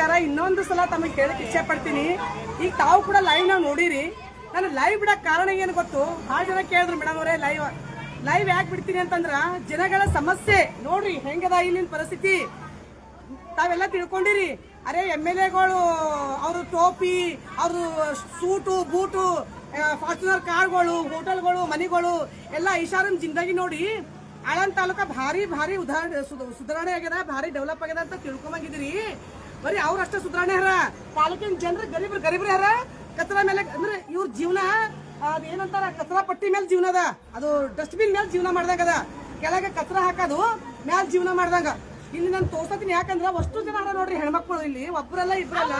ವಿಚಾರ ಇನ್ನೊಂದು ಸಲ ತಮಗೆ ಕೇಳಕ್ಕೆ ಇಚ್ಛೆ ಪಡ್ತೀನಿ ಈಗ ತಾವು ಕೂಡ ಲೈವ್ ನಾವು ನೋಡಿರಿ. ನಾನು ಲೈವ್ ಬಿಡೋಕೆ ಕಾರಣ ಏನು ಗೊತ್ತು? ಭಾಳ ಜನ ಕೇಳಿದ್ರು ಮೇಡಮ್ ಅವರೇ ಲೈವ್ ಲೈವ್ ಯಾಕೆ ಬಿಡ್ತೀನಿ ಅಂತಂದ್ರ ಜನಗಳ ಸಮಸ್ಯೆ. ನೋಡ್ರಿ ಹೆಂಗದ ಇಲ್ಲಿನ ಪರಿಸ್ಥಿತಿ. ತಾವೆಲ್ಲ ತಿಳ್ಕೊಂಡಿರಿ. ಅರೆ ಎಂ ಎಲ್ ಎಗಳು ಅವರು ಟೋಪಿ, ಅವರು ಸೂಟು, ಬೂಟು ಫಾರ್ಚುನರ್ ಕಾರ್ಗಳು, ಹೋಟೆಲ್ಗಳು, ಮನೆಗಳು, ಎಲ್ಲ ಐಷಾರಂ ಜಿಂದಗಿ ನೋಡಿ. ಆಳಂದ್ ತಾಲೂಕ ಭಾರಿ ಭಾರಿ ಉದಾಹರಣೆ ಸುಧ- ಸುಧಾರಣೆ ಆಗ್ಯದ, ಭಾರಿ ಡೆವಲಪ್ ಆಗ್ಯದ ಅಂತ ತಿಳ್ಕೊಂಬಂಗಿದ್ರಿ ಬರೀ ಅವ್ರಷ್ಟೇ ಸುಧಾರಣೆ ಹರ. ತಾಲೂಕಿನ ಜನರು ಗರೀಬ್ರು ಗರೀಬ್ರು ಹರ ಕಚರ ಮೇಲೆ ಅಂದ್ರೆ ಇವ್ರ ಜೀವನ ಅದೇನಂತಾರ ಕತ್ರ ಪಟ್ಟಿ ಮೇಲೆ ಜೀವನ ಅದ. ಅದು ಡಸ್ಟ್ಬಿನ್ ಮೇಲೆ ಜೀವನ ಮಾಡ್ದಂಗ ಅದ. ಕೆಳಗೆ ಕಚರ ಹಾಕೋದು ಮ್ಯಾಲ ಜೀವನ ಮಾಡ್ದಂಗ. ಇಲ್ಲಿ ನಾನು ತೋರ್ಸತೀನಿ ಯಾಕಂದ್ರ ಅಷ್ಟು ಜನ ಅದ ನೋಡ್ರಿ ಹೆಣ್ಮಕ್ಳು ಇಲ್ಲಿ. ಒಬ್ರಲ್ಲ ಇಬ್ರಲ್ಲ.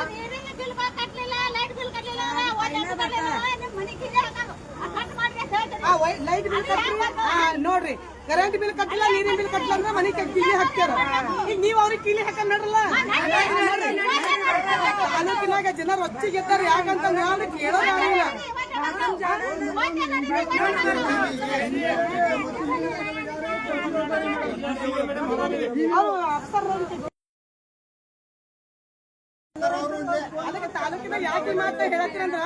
ಲೈಟ್ ಬಿಲ್ ನೋಡ್ರಿ. ಕರೆಂಟ್ ಬಿಲ್ ಕಟ್ಟಿಲ್ಲ ನೀರಿನ ಬಿಲ್ ಕಟ್ಟಿಲ್ಲ ಅಂದ್ರೆ ಮನೆ ಕೀಲಿ ಹಾಕ್ತಾರ? ಈಗ ನೀವ್ ಅವ್ರಿಗೆ ಕೀಲಿ ಹಾಕಂದ್ ನೋಡ್ರಲ್ಲ ಜನರು ಜನ ರೊಚ್ಚಿಗೆದ್ದಾರ ಯಾಕಂತಂದ್ರೆ ಅವ್ರಿಗೆ ಕೇಳೋದಾಗಿಲ್ಲ. ಅವರು ಅಪ್ಸರ್ ಅದಕ್ಕೆ ತಾಲೂಕಿನ ಯಾಕೆ ಮಾತ್ರ ಹೇಳತ್ತೀರ ಅಂದ್ರ,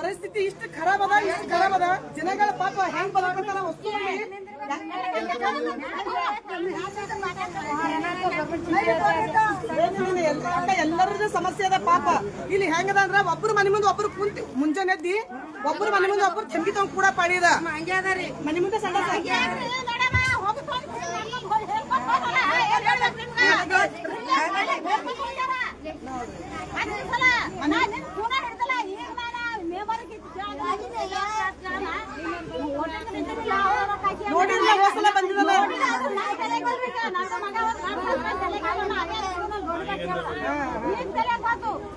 ಪರಿಸ್ಥಿತಿ ಇಷ್ಟು ಖರಾಬ್ ಅದ, ಇಷ್ಟು ಖರಾಬ್ ಅದ. ಜನಗಳ ಪಾಪ ಹೆಂಗ್ ಬದುಕಂತಾರ ವಸ್ತು ಎಲ್ಲರದ ಸಮಸ್ಯೆ ಅದ ಪಾಪ. ಇಲ್ಲಿ ಹೆಂಗದ ಅಂದ್ರ, ಒಬ್ರು ಮನೆ ಮುಂದೆ ಒಬ್ರು ಕುಂತಿ ಮುಂಜಾನೆ ಎದ್ದಿ, ಒಬ್ರು ಮನೆ ಮುಂದೆ ಒಬ್ರು ಚಂಗಿ ತಗೊಂಡ್ ಕೂಡ ಪಾಡಿದ. ಮನೆ ಮುಂದೆ ಸಣ್ಣ.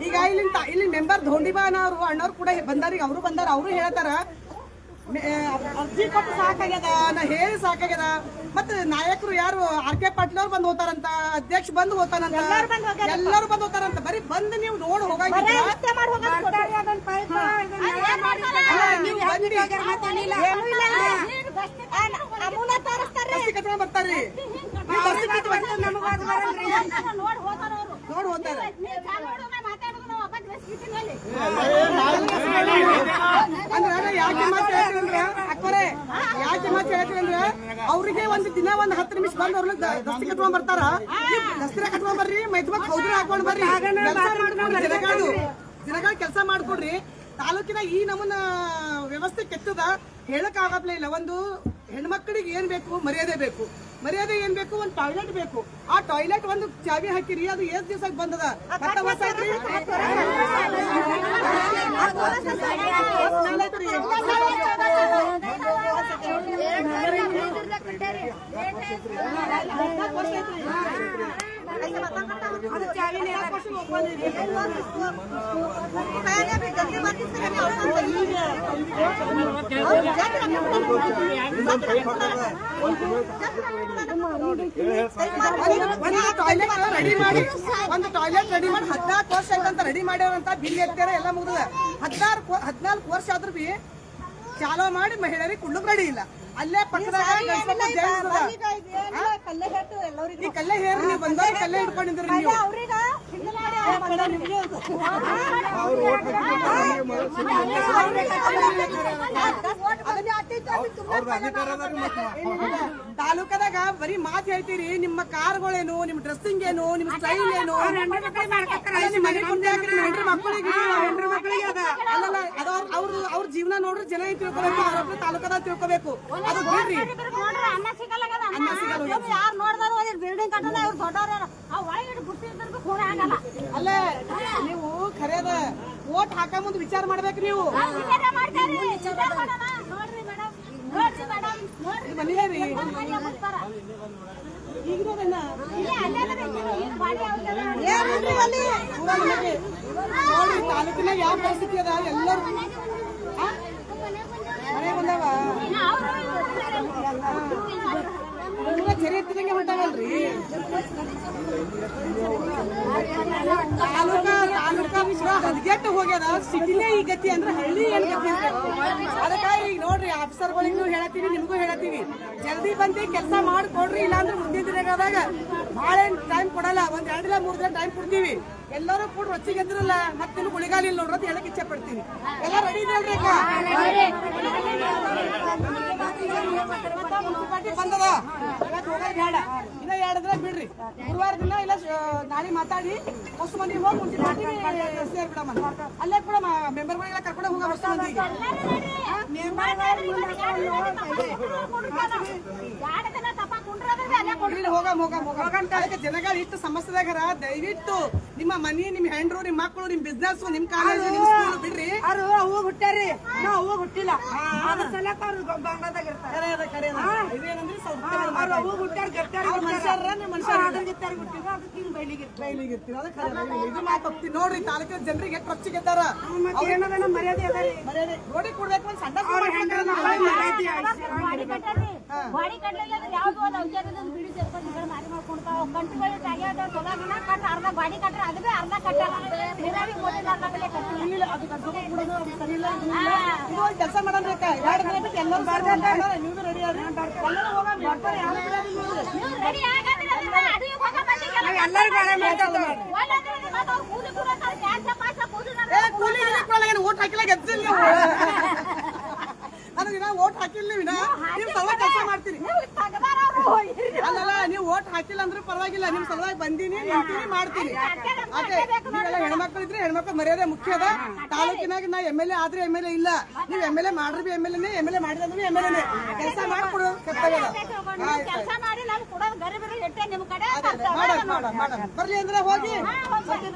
ಈಗ ಇಲ್ಲಿ ಇಲ್ಲಿ ಮೆಂಬರ್ ಧೋಂಡಿಬಾನ ಅವರು ಅಣ್ಣವ್ರು ಕೂಡ ಬಂದಾರ ಈಗ ಅವರು ಬಂದಾರ ಅವರು ಹೇಳ್ತಾರ. ಅರ್ಜಿ ಕೊಟ್ಟು ಸಾಕಾಗ್ಯದ ನಾ ಹೇಳಿ ಸಾಕಾಗ್ಯದ. ಮತ್ತೆ ನಾಯಕರು ಯಾರು ಆರ್ ಕೆ ಪಾಟೀಲ್ ಅವ್ರು ಬಂದು ಹೋಗ್ತಾರಂತ ಅಧ್ಯಕ್ಷ ಬಂದು ಹೋಗ್ತಾರಂತ ಎಲ್ಲರೂ ಬಂದು ಹೋಗ್ತಾರಂತ? ಬರೀ ಬಂದು ನೀವು ನೋಡಿ ಹೋಗಿ ನೀವು ಬಂದ್ರಿ ಬಸ್ಸಿಗೆ ಕಟ್ಕೊಂಡ್ ಬರ್ತಾರ್ರಿ ನೀವು ಬಸ್ಸಿಗೆ ಕಟ್ಕೊಂಡ್ ನೋಡಿ ಹೋಗ್ತಾರ ಅಂದ್ರೆ ನಾನು ಯಾಕೆ ಮಾತು ಹೇಳ್ತೀನಿ ಅಂದ್ರೆ ಅಕ್ಕರೆ ಯಾಕೆ ಮಾತು ಹೇಳ್ತೀನಿ ಅಂದ್ರೆ ಅವ್ರಿಗೆ ಒಂದು ದಿನ ಒಂದು ಹತ್ತು ನಿಮಿಷ ಬಂದ್ ಅವ್ರನ್ನ ದಸ್ತಿ ಕಟ್ಕೊಂಡ್ ಬರ್ತಾರ. ದಸ್ತಿರ ಕಟ್ಕೊಂಡ್ ಬರ್ರಿ ಮೈತ್ಮಕ್ ಹೌದ್ರ ಹಾಕೊಂಡ್ ಬರ್ರಿ. ಜನಗಳು ಕೆಲಸ ಮಾಡ್ಕೊಡ್ರಿ. ತಾಲೂಕಿನ ಈ ನಮೂನ ವ್ಯವಸ್ಥೆ ಕೆಟ್ಟದ ಹೇಳಕ್ ಆಗಪ್ಲೇ ಇಲ್ಲ. ಒಂದು ಹೆಣ್ಮಕ್ಳಿಗೆ ಏನ್ ಬೇಕು? ಮರ್ಯಾದೆ ಬೇಕು. ಮರ್ಯಾದೆ ಏನ್ ಬೇಕು? ಒಂದ್ ಟಾಯ್ಲೆಟ್ ಬೇಕು. ಆ ಟಾಯ್ಲೆಟ್ ಒಂದು ಚಾವಿ ಹಾಕಿರಿ ಅದು ಎಷ್ಟ್ ದಿವಸಕ್ಕೆ ಬಂದದ? ಹೊಸ ಐತ್ರಿ? ಒಂದು ರೆಡಿ ಮಾಡಿ ಒಂದು ಟಾಯ್ಲೆಟ್ ರೆಡಿ ಮಾಡಿ ಹದಿನಾಲ್ಕು ವರ್ಷ ಆಯ್ತಂತ ರೆಡಿ ಮಾಡ್ಯಾರಂತ ಬಿಲ್ ಎತ್ತಾರ ಎಲ್ಲ ಮುಗಿದ ಹದಿನಾರು ಹದಿನಾಲ್ಕು ವರ್ಷ ಆದ್ರೂ ಬಿ ಚಾಲೋ ಮಾಡಿ ಮಹಿಳೆಯರಿಗೆ ಕುಳ್ಳು ರೆಡಿ ಇಲ್ಲ. ಅಲ್ಲೇ ಪಕ್ಕದಾಗ ಕಲ್ಲೇ ಜೈಲ್ ಅದ. ಕಲ್ಲೇ ಹಿಡ್ಕೊಂಡಿದ್ರಿ ನೀವು. ತಾಲೂಕದಾಗ ಬರೀ ಮಾತು ಹೇಳ್ತೀರಿ ನಿಮ್ಮ ಕಾರ್ಗಳೇನು ನಿಮ್ ಡ್ರೆಸ್ಸಿಂಗ್ ಏನು ನಿಮ್ ಸ್ಟೈಲ್ ಏನು? ಹೆಂಡ್ರ ಮಕ್ಕಳಿಗೆ ಅಲ್ಲಲ್ಲ ಅದು ಅವ್ರ ಜೀವನ ನೋಡ್ರಿ ಜನ ತಿಳ್ಕೊಬೇಕು ಅವ್ರೊಬ್ರು ತಾಲೂಕದಾಗ ತಿಳ್ಕೊಬೇಕು. ಅದು ಬಿಡ್ರಿ. ಅನ್ನ ಸಿಗಲ್ಲ ಬಿಲ್ಡಿಂಗ್ ಕಟ್ಟಲ್ಲ ಆ ಒಳಗಿಟ್ಟು ಬಿಟ್ಟಿದ್ರು ಫೋನ್ ಆಗಲ್ಲ ಅಲ್ಲ ನೀವು ಖರೇದ ಓಟ್ ಹಾಕ ಮುಂದೆ ವಿಚಾರ ಮಾಡ್ಬೇಕು ನೀವು. ವಿಚಾರ ಮಾಡ್ತಾರೆ. ವಿಚಾರ ಮಾಡೋಣ ನೋಡ್ರಿ ಮೇಡಮ್. ನೋಡ್ರಿ ಮೇಡಮ್. ನೋಡ್ರಿ. ಮನೆಯರಿ ಮನೆ ಬರ್ತಾರ ಈಗಿರೋದನ್ನ ನೋಡಿ ತಾಲೂಕಿನಾಗ ಯಾವ ಪರಿಸ್ಥಿತಿ ಅದ? ಎಲ್ಲರೂ? ಮನೆ ಬಂದವ? ಎತ್ತಿದಂಗೆ ಹೊಂಟಾವಲ್ರಿ. ತಾಲೂಕ ಹದಗೆಟ್ಟು ಹೋಗ್ಯದ. ಸಿಟಿನೇ ಈ ಗತಿ ಅಂದ್ರೆ ಹಳ್ಳಿ ಏನ್ ಗತಿ ಅದಕ್ಕಾಗಿ ಈಗ ನೋಡ್ರಿ ಆಫೀಸರ್ಗಳಿಗೂ ಹೇಳತ್ತೀವಿ, ನಿಮಗೂ ಹೇಳತ್ತೀವಿ. ಜಲ್ದಿ ಬಂದು ಕೆಲಸ ಮಾಡ್ಕೊಡ್ರಿ ಇಲ್ಲಾಂದ್ರೆ ಮುಂದಿನ ದಿನಗಳಾಗ ಭಾಳ ಏನ್ ಟೈಮ್ ಕೊಡಲ್ಲ. ಒಂದ್ ಎರಡಿಲ್ಲ ಮೂರ್ ದಿನ ಟೈಮ್ ಕೊಡ್ತೀವಿ. ಎಲ್ಲರೂ ಕೂಡ ರೊಚ್ಚಿಗೆ ಎದ್ರಲ್ಲ, ಮತ್ತೆ ನಿಮ್ಗೆ ಉಳಿಗಾಲ ಇಲ್ಲ ನೋಡ್ರಿ ಅಂತ ಹೇಳಕ್ ಇಚ್ಛೆ ಪಡ್ತೀನಿ. ಎಲ್ಲ ರೆಡಿ ಮುನ್ಸಿಪಾಲ್ಟಿ ಬಂದದ ಇವತ್ತು ಹೋಗೋದು ಬೇಡ ಇನ್ನ ಎರಡು ದಿನ ಬಿಡ್ರಿ ಗುರುವಾರ ದಿನ ಇಲ್ಲ ಶ- ನಾಳೆ ಮಾತಾಡಿ ಹೊಸ ಮಂದಿ ಹೋಗಿ ಮುನ್ಸಿಪಾಲ್ಟಿ ಸೇರ್ ಬಿಡಮ್ಮ ಅಲ್ಲೇ ಕೂಡ ಮೆಂಬರ್ಗಳಿಗೆಲ್ಲ ಕರ್ಕೊಂಡು ಹೋಗ ಹೊಸ ಮಂದಿಗೆ ಕೊಡ್ರಿ ಹೋಗ ಹೋಗ ಹೋಗ ಅದಕ್ಕೆ ಜನಗಳು ಇಷ್ಟು ಸಮಸ್ಯೆದಾಗರ ದಯವಿಟ್ಟು ನಿಮ್ಮ ಮನಿ ನಿಮ್ ಹೆಂಡ್ರು ನಿಮ್ ಮಕ್ಕಳು ನಿಮ್ ಬಿಸ್ನೆಸ್ ನಿಮ್ ಕಾಲೇಜು ನಿಮ್ ಸ್ಕೂಲ್ ಬಿಡ್ರಿ. ಅವ್ರು ಅವು ಹುಟ್ಟಾರಿ ನಾವು ಅವು ಹುಟ್ಟಿಲ್ಲ. ಅದ್ರ ಸಲಕ ಅವ್ರು ಇರ್ತಾರೆ. ಇದೇನಂದ್ರೆ ಸ್ವಲ್ಪ ಹುಟ್ಟಾರ ಗಟ್ಟಾರ ಮನುಷ್ಯರ ಮನುಷ್ಯರ ಹುಟ್ಟಿಲ್ಲ ಅದಕ್ಕೆ ಹಿಂಗ್ ಬೈಲಿಗೆ. ಬೈಲಿಗೆ ಅದಕ್ಕೆ. ಇದು. ನೋಡ್ರಿ ತಾಲೂಕಿನ ಜನರಿಗೆ ಎಷ್ಟು ನಮ್ಮ ಮರ್ಯಾದೆ ಅದ ರೀ. ಮರ್ಯಾದೆ. ನೋಡಿ ಕೊಡ್ಬೇಕು ಸಣ್ಣ ಬಾಡಿ ಕಟ್ಲಿಲ್ಲ ಅಂದ್ರೆ ಯಾವ್ದು ಒಂದು ಔಷಧದ ಬಿಡಿ ಸೇರ್ಕೊಂಡು ಈ ಕಡೆ ಮಾರಿ ಮಾಡ್ಕೊಂಡ್ತಾವ ಕಂಟ್ರಿಗಳು ಜಾಗ್ಯಾದ ತೊಲಗಿನ ಕಟ್ ಅರ್ಧ ಬಾಡಿ ಕಟ್ರೆ ಅದು ಬಿ ಅರ್ಧ ಕಟ್ಟಲ್ಲ ನೀರಾಗಿ ಕಟ್ಟಿಲ್ಲ ಇಲ್ಲ ಅದು ಕರ್ಕೊಂಡು ಬಿಡೋದು ಅದು ಸರಿ ಇಲ್ಲ ಇದು ಇಲ್ಲ. ಇದು ಒಂದು ಕೆಲಸ ಮಾಡೋಣ ಅಕ್ಕ ಎರಡು ದಿನ ಬಿಟ್ಟು ಎಲ್ಲರೂ ಬರ್ತಾರೆ ನೀವು ರೆಡಿ ಆಗಿ ಎಲ್ಲರೂ ಹೋಗೋಣ ಬರ್ತಾರೆ ಯಾರು ಬಿಡೋದಿಲ್ಲ ನೋಡ್ರಿ. ನೀವು ರೆಡಿ ಆಗಂದ್ರೆ ಹೋಗ. ಎಲ್ಲರೂ ಬೇಡ ಮಾತಾಡ್ತಾರೆ ಕೂಲಿ ಪಾಸ ಕೂಲಿ ಕೂಲಿ ಕೊಡಲ್ಲ. ಹಾಕಿಲ್ಲ ಗೆದ್ದಿಲ್ಲ ನೀವು ನನಗೆ ದಿನ ಓಟ್ ಹಾಕಿಲ್ಲ ನೀವು ಸಲುವಾಗಿ ಕೆಲಸ ಮಾಡ್ತೀರಿ. ಅಲ್ಲಲ್ಲ ನೀವು ಓಟ್ ಹಾಕಿಲ್ಲ ಅಂದ್ರೆ ಪರವಾಗಿಲ್ಲ. ನಿಮ್ ಸಲುವಾಗಿ ಬಂದೀನಿ ನಿಂತೀನಿ ಮಾಡ್ತೀನಿ ಅದೇ ನೀವೆಲ್ಲ ಹೆಣ್ಮಕ್ಳು ಇದ್ರೆ ಹೆಣ್ಮಕ್ಳು ಮರ್ಯಾದೆ ಮುಖ್ಯ ಅದ. ತಾಲೂಕಿನಾಗ ನಾ ಎಂ ಎಲ್ ಎ ಆದ್ರೆ ಎಂ ಎಲ್ ಎ ಇಲ್ಲ. ನೀವು ಎಂ ಎಲ್ ಎ ಮಾಡ್ರಿ B M L A M L A ಮಾಡಿದ್ರೆ ಅಂದ್ರೆ ಎಂ ಎಲ್ ಎ ಕೆಲಸ ಮಾಡ್ಕೊಡು ಕೆಲಸ ಮಾಡಿ ನಾನು ಕೊಡೋದು ಗರಿಬಿರಿ ನಿಮ್ ಕಡೆ. ಬರ್ಲಿ ಅಂದ್ರೆ ಹೋಗಿ.